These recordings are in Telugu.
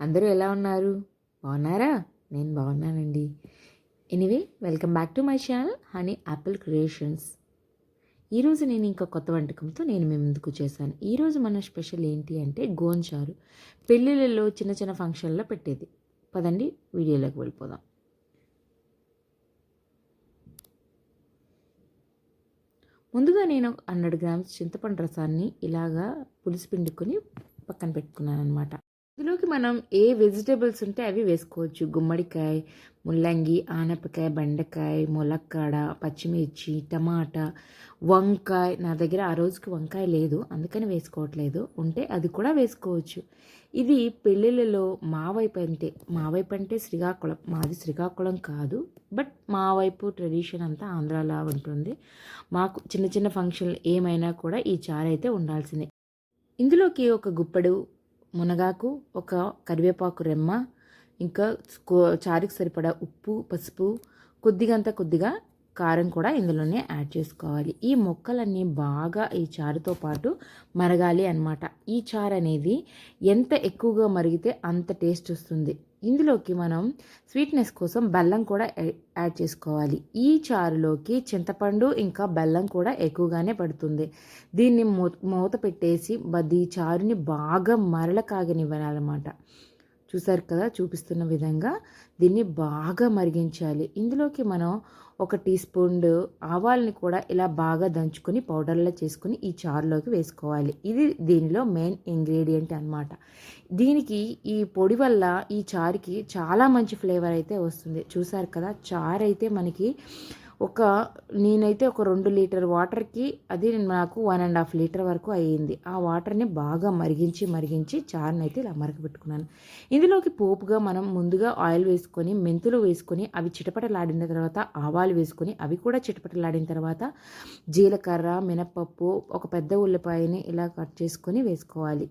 అందరూ ఎలా ఉన్నారు? బాగున్నారా? నేను బాగున్నానండి. Anyway welcome back to my channel honey apple creations. ఈరోజు నేను ఇంకా కొత్త వంటకంతో నేను మీ ముందుకు చేశాను ఈరోజు మన స్పెషల్ ఏంటి అంటే గోంచారు. పెళ్ళిళ్ళలో చిన్న చిన్న ఫంక్షన్లో పెట్టేది. పదండి వీడియోలోకి వెళ్ళిపోదాం. ముందుగా నేను హండ్రెడ్ గ్రామ్స్ చింతపండు రసాన్ని ఇలాగా పులుసు పిండుకొని పక్కన పెట్టుకున్నాను అనమాట ఇందులోకి మనం ఏ వెజిటేబుల్స్ ఉంటే అవి వేసుకోవచ్చు. గుమ్మడికాయ ముల్లంగి ఆనపకాయ బెండకాయ ములక్కాడ పచ్చిమిర్చి టమాటా వంకాయ. నా దగ్గర ఆ రోజుకి వంకాయ లేదు అందుకని వేసుకోవట్లేదు. ఉంటే అది కూడా వేసుకోవచ్చు. ఇది పెళ్ళిళ్ళలో మా వైపు అంటే మా వైపు అంటే శ్రీకాకుళం మాది శ్రీకాకుళం కాదు. బట్ మా వైపు ట్రెడిషన్ అంతా ఆంధ్రాలా ఉంటుంది. మాకు చిన్న చిన్న ఫంక్షన్లు ఏమైనా కూడా ఈ చారు అయితే ఉండాల్సిందే. ఇందులోకి ఒక గుప్పెడు మునగాకు ఒక కరివేపాకు రెమ్మ ఇంకా చారుకి సరిపడా ఉప్పు పసుపు కొద్దిగంత కొద్దిగా కారం కూడా ఇందులోనే యాడ్ చేసుకోవాలి. ఈ మొక్కలన్నీ బాగా ఈ చారుతో పాటు మరగాలి అనమాట ఈ చారు అనేది ఎంత ఎక్కువగా మరిగితే అంత టేస్ట్ వస్తుంది. ఇందులోకి మనం స్వీట్నెస్ కోసం బెల్లం కూడా యాడ్ చేసుకోవాలి. ఈ చారులోకి చింతపండు ఇంకా బెల్లం కూడా ఎక్కువగానే పడుతుంది. దీన్ని మూత పెట్టేసి ఈ చారుని బాగా మరల కాగనివ్వాలన్నమాట. చూసారు కదా చూపిస్తున్న విధంగా దీన్ని బాగా మరిగించాలి. ఇందులోకి మనం ఒక టీ స్పూన్ ఆవాల్ని కూడా ఇలా బాగా దంచుకొని పౌడర్లా చేసుకుని ఈ చారులోకి వేసుకోవాలి. ఇది దీనిలో మెయిన్ ఇంగ్రీడియంట్ అనమాట దీనికి ఈ పొడి వల్ల ఈ చారుకి చాలా మంచి ఫ్లేవర్ అయితే వస్తుంది. చూసారు కదా చారు అయితే మనకి ఒక నేనైతే ఒక రెండు లీటర్ వాటర్కి అది నాకు వన్ అండ్ హాఫ్ లీటర్ వరకు అయ్యింది. ఆ వాటర్ని బాగా మరిగించి మరిగించి చారుని అయితే ఇలా మరగబెట్టుకున్నాను. ఇందులోకి పోపుగా మనం ముందుగా ఆయిల్ వేసుకొని మెంతులు వేసుకొని అవి చిటపటలాడిన తర్వాత ఆవాలు వేసుకొని అవి కూడా చిటపటలాడిన తర్వాత జీలకర్ర మినపప్పు ఒక పెద్ద ఉల్లిపాయని ఇలా కట్ చేసుకొని వేసుకోవాలి.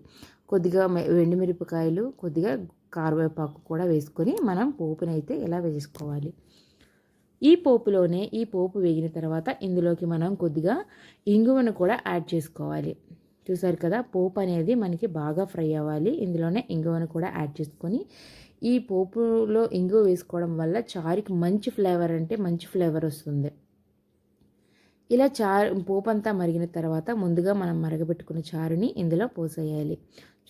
కొద్దిగా ఎండుమిరపకాయలు కొద్దిగా కారవేపాకు కూడా వేసుకొని మనం పోపునైతే ఇలా వేసుకోవాలి. ఈ పోపులోనే ఈ పోపు వేగిన తర్వాత ఇందులోకి మనం కొద్దిగా ఇంగువను కూడా యాడ్ చేసుకోవాలి. చూసారు కదా పోపు అనేది మనకి బాగా ఫ్రై అవ్వాలి. ఇందులోనే ఇంగువను కూడా యాడ్ చేసుకొని ఈ పోపులో ఇంగువ వేసుకోవడం వల్ల చారుకి మంచి ఫ్లేవర్ అంటే మంచి ఫ్లేవర్ వస్తుంది. ఇలా చారు పోపంతా మరిగిన తర్వాత ముందుగా మనం మరగబెట్టుకున్న చారుని ఇందులో పోసేయాలి.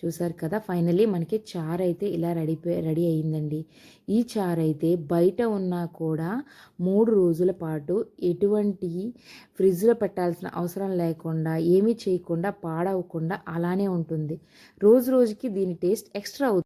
చూసారు కదా ఫైనలీ మనకి చారు అయితే ఇలా రెడీ రెడీ అయ్యిందండి. ఈ చారు అయితే బయట ఉన్నా కూడా మూడు రోజుల పాటు ఎటువంటి ఫ్రిడ్జ్లో పెట్టాల్సిన అవసరం లేకుండా ఏమీ చేయకుండా పాడవకుండా అలానే ఉంటుంది. రోజు రోజుకి దీని టేస్ట్ ఎక్స్ట్రా అవుతుంది.